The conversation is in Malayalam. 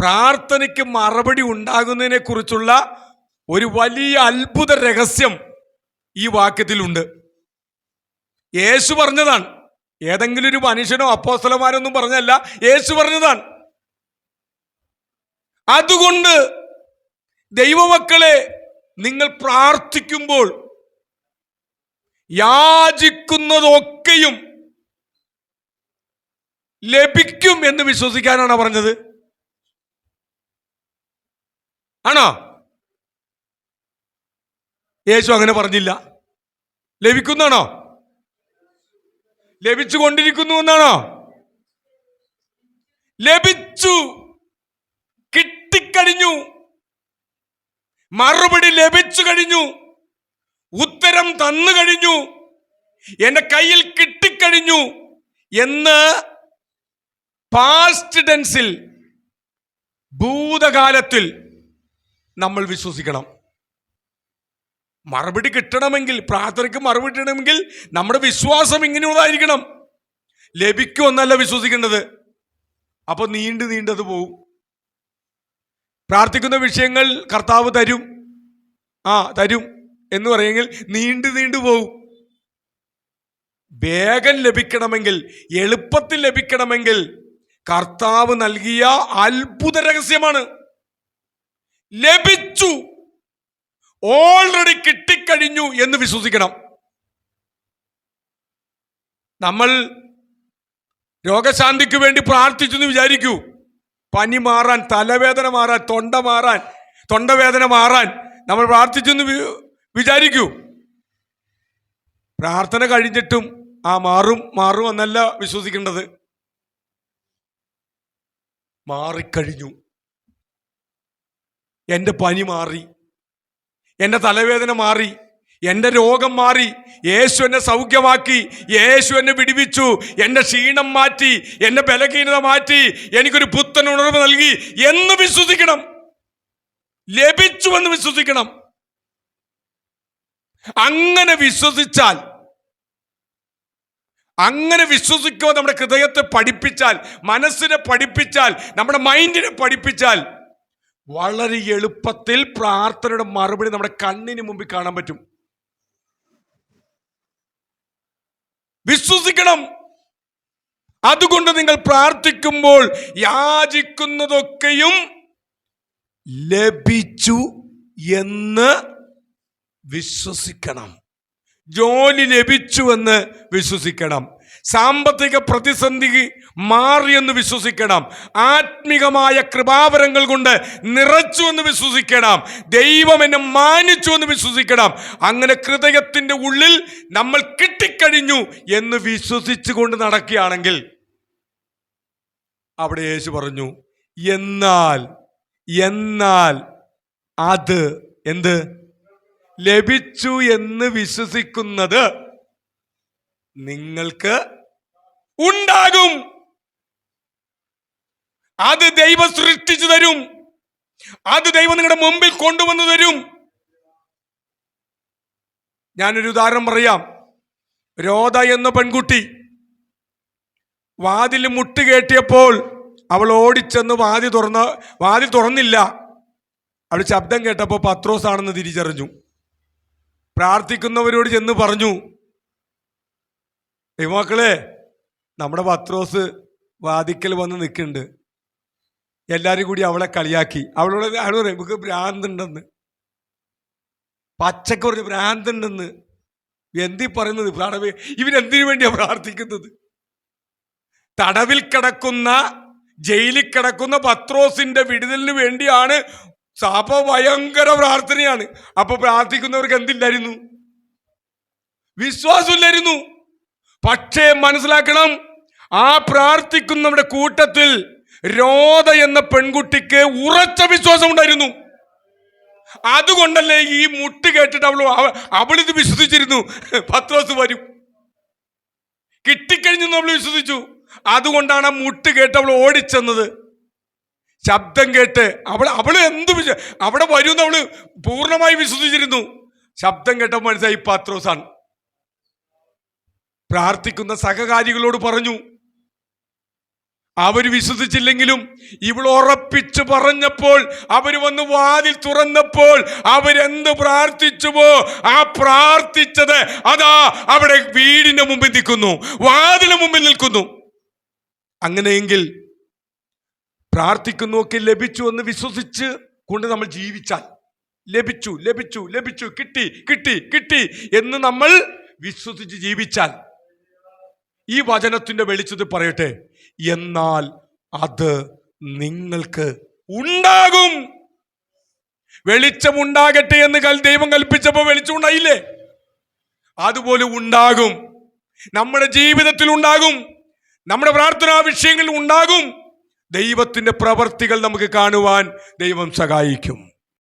പ്രാർത്ഥനയ്ക്ക് മറുപടി ഉണ്ടാകുന്നതിനെ കുറിച്ചുള്ള ഒരു വലിയ അത്ഭുത രഹസ്യം ഈ വാക്യത്തിലുണ്ട്. യേശു പറഞ്ഞതാണ്. ഏതെങ്കിലും ഒരു മനുഷ്യനോ അപ്പോസ്തലന്മാരൊന്നും പറഞ്ഞല്ല യേശു പറഞ്ഞതാണ്. അതുകൊണ്ട് ദൈവമക്കളെ നിങ്ങൾ പ്രാർത്ഥിക്കുമ്പോൾ യാചിക്കുന്നതൊക്കെയും ലഭിക്കും എന്ന് വിശ്വസിക്കാനാണ് പറഞ്ഞത്. ആണോ? യേശു അങ്ങനെ പറഞ്ഞില്ല. ലഭിക്കുന്നാണോ? ലഭിച്ചു കൊണ്ടിരിക്കുന്നു എന്നാണോ? ലഭിച്ചു. കിട്ടിക്കഴിഞ്ഞു. മറുപടി ലഭിച്ചു കഴിഞ്ഞു. ഉത്തരം തന്നു കഴിഞ്ഞു. എന്റെ കയ്യിൽ കിട്ടിക്കഴിഞ്ഞു എന്ന് പാസ്റ്റ് ടെൻസിൽ ഭൂതകാലത്തിൽ നമ്മൾ വിശ്വസിക്കണം. മറുപടി കിട്ടണമെങ്കിൽ പ്രാർത്ഥനയ്ക്ക് മറുപടി കിട്ടണമെങ്കിൽ നമ്മുടെ വിശ്വാസം ഇങ്ങനെയുള്ളതായിരിക്കണം. ലഭിക്കുമെന്നല്ല വിശ്വസിക്കേണ്ടത്. അപ്പൊ നീണ്ടു നീണ്ടത് പോവും. പ്രാർത്ഥിക്കുന്ന വിഷയങ്ങൾ കർത്താവ് തരും. ആ തരും എന്ന് പറയുമെങ്കിൽ നീണ്ടു നീണ്ടു പോവും. വേഗം ലഭിക്കണമെങ്കിൽ എളുപ്പത്തിൽ ലഭിക്കണമെങ്കിൽ കർത്താവ് നൽകിയ അത്ഭുത രഹസ്യമാണ്. ലഭിച്ചു. ഓൾറെഡി കിട്ടിക്കഴിഞ്ഞു എന്ന് വിശ്വസിക്കണം. നമ്മൾ രോഗശാന്തിക്ക് വേണ്ടി പ്രാർത്ഥിച്ചു എന്ന് വിചാരിക്കൂ. പനി മാറാൻ തലവേദന മാറാൻ തൊണ്ട മാറാൻ തൊണ്ടവേദന മാറാൻ നമ്മൾ പ്രാർത്ഥിച്ചു എന്ന് വിചാരിക്കൂ. പ്രാർത്ഥന കഴിഞ്ഞിട്ടും ആ മാറും മാറും എന്നല്ല വിശ്വസിക്കേണ്ടത്. മാറിക്കഴിഞ്ഞു. എന്റെ പനി മാറി എന്റെ തലവേദന മാറി എന്റെ രോഗം മാറി യേശു എന്നെ സൗഖ്യമാക്കി യേശു എന്നെ വിടിവിച്ചു എന്റെ ക്ഷീണം മാറ്റി എന്റെ ബലഹീനത മാറ്റി എനിക്കൊരു പുത്തൻ ഉണർവ് നൽകി എന്ന് വിശ്വസിക്കണം. ലഭിച്ചു എന്ന് വിശ്വസിക്കണം. അങ്ങനെ വിശ്വസിച്ചാൽ അങ്ങനെ വിശ്വസിക്കുക നമ്മുടെ ഹൃദയത്തെ പഠിപ്പിച്ചാൽ മനസ്സിനെ പഠിപ്പിച്ചാൽ നമ്മുടെ മൈൻഡിനെ പഠിപ്പിച്ചാൽ വളരെ എളുപ്പത്തിൽ പ്രാർത്ഥനയുടെ മറുപടി നമ്മുടെ കണ്ണിന് മുമ്പിൽ കാണാൻ പറ്റും. വിശ്വസിക്കണം. അതുകൊണ്ട് നിങ്ങൾ പ്രാർത്ഥിക്കുമ്പോൾ യാചിക്കുന്നതൊക്കെയും ലഭിച്ചു എന്ന് വിശ്വസിക്കണം. ജോലി ലഭിച്ചുവെന്ന് വിശ്വസിക്കണം. സാമ്പത്തിക പ്രതിസന്ധി മാറിയെന്ന് വിശ്വസിക്കണം. ആത്മികമായ കൃപാവരങ്ങൾ കൊണ്ട് നിറച്ചു എന്ന് വിശ്വസിക്കണം. ദൈവം എന്നെ മാനിച്ചു എന്ന് വിശ്വസിക്കണം. അങ്ങനെ ഹൃദയത്തിന്റെ ഉള്ളിൽ നമ്മൾ കിട്ടിക്കഴിഞ്ഞു എന്ന് വിശ്വസിച്ചു കൊണ്ട് നടക്കുകയാണെങ്കിൽ അവിടെ യേശു പറഞ്ഞു എന്നാൽ എന്നാൽ അത് എന്ത്? ലഭിച്ചു എന്ന് വിശ്വസിക്കുന്നത് നിങ്ങൾക്ക് ഉണ്ടാകും. അത് ദൈവം സൃഷ്ടിച്ചു തരും. അത് ദൈവം നിങ്ങളുടെ മുമ്പിൽ കൊണ്ടുവന്നു തരും. ഞാനൊരു ഉദാഹരണം പറയാം. രോധ എന്ന പെൺകുട്ടി വാതിൽ മുട്ട് കേട്ടിയപ്പോൾ അവൾ ഓടിച്ചെന്ന് വാതി തുറന്ന് വാതിൽ തുറന്നില്ല. അവൾ ശബ്ദം കേട്ടപ്പോൾ പത്രോസ് ആണെന്ന് തിരിച്ചറിഞ്ഞു. പ്രാർത്ഥിക്കുന്നവരോട് ചെന്ന് പറഞ്ഞു. ദൈവമക്കളെ നമ്മുടെ പത്രോസ് വാതിക്കൽ വന്ന് നിൽക്കുന്നുണ്ട്. എല്ലാവരും കൂടി അവളെ കളിയാക്കി. അവളോട് അവൾ പറയും നമുക്ക് ഭ്രാന്തുണ്ടെന്ന്. പച്ചക്ക് പറഞ്ഞ് ഭ്രാന്തുണ്ടെന്ന്. എന്തി പറയുന്നത്? പ്രാണവേ ഇവരെന്തിനു വേണ്ടിയാണ് പ്രാർത്ഥിക്കുന്നത്? തടവിൽ കിടക്കുന്ന ജയിലിൽ കിടക്കുന്ന പത്രോസിന്റെ വിടുതലിന് വേണ്ടിയാണ് സഭ ഭയങ്കര പ്രാർത്ഥനയാണ്. അപ്പൊ പ്രാർത്ഥിക്കുന്നവർക്ക് എന്തില്ലായിരുന്നു? വിശ്വാസമില്ലായിരുന്നു. പക്ഷേ മനസ്സിലാക്കണം ആ പ്രാർത്ഥിക്കുന്നവരുടെ കൂട്ടത്തിൽ രോധ എന്ന പെൺകുട്ടിക്ക് ഉറച്ച വിശ്വാസം ഉണ്ടായിരുന്നു. അതുകൊണ്ടല്ലേ ഈ മുട്ട് കേട്ടിട്ട് അവൾ അവ- അവളിത് വിശ്വസിച്ചിരുന്നു. പത്രോസ് വരും. കിട്ടിക്കഴിഞ്ഞു അവൾ വിശ്വസിച്ചു. അതുകൊണ്ടാണ് ആ മുട്ട് കേട്ട് അവൾ ഓടിച്ചെന്നത്. ശബ്ദം കേട്ട് അവൾ അവൾ എന്ത് വിശ്വ അവിടെ വരുമെന്ന് അവൾ പൂർണമായി വിശ്വസിച്ചിരുന്നു. ശബ്ദം കേട്ട മനസ്സായി പാത്രോസാണ്. പ്രാർത്ഥിക്കുന്ന സഹകാരികളോട് പറഞ്ഞു അവർ വിശ്വസിച്ചില്ലെങ്കിലും ഇവൾ ഉറപ്പിച്ചു പറഞ്ഞപ്പോൾ അവർ വന്ന് വാതിൽ തുറന്നപ്പോൾ അവരെന്ത് പ്രാർത്ഥിച്ചുവോ ആ പ്രാർത്ഥിച്ചത് അതാ അവിടെ വീടിന്റെ മുമ്പിൽ നിൽക്കുന്നു വാതിലിന് മുമ്പിൽ നിൽക്കുന്നു. അങ്ങനെയെങ്കിൽ പ്രാർത്ഥിക്കുന്നുവൊക്കെ ലഭിച്ചു എന്ന് വിശ്വസിച്ച് കൊണ്ട് നമ്മൾ ജീവിച്ചാൽ ലഭിച്ചു ലഭിച്ചു ലഭിച്ചു കിട്ടി കിട്ടി കിട്ടി എന്ന് നമ്മൾ വിശ്വസിച്ച് ജീവിച്ചാൽ ഈ വചനത്തിന്റെ വെളിച്ചത്തിൽ പറയട്ടെ എന്നാൽ അത് നിങ്ങൾക്ക് ഉണ്ടാകും. വെളിച്ചം ഉണ്ടാകട്ടെ എന്ന് ദൈവം കൽപ്പിച്ചപ്പോൾ വെളിച്ചം ഉണ്ടായില്ലേ അതുപോലെ ഉണ്ടാകും. നമ്മുടെ ജീവിതത്തിൽ ഉണ്ടാകും. നമ്മുടെ പ്രാർത്ഥനാ വിഷയങ്ങളിൽ ഉണ്ടാകും. ദൈവത്തിന്റെ പ്രവർത്തികൾ നമുക്ക് കാണുവാൻ ദൈവം സഹായിക്കും.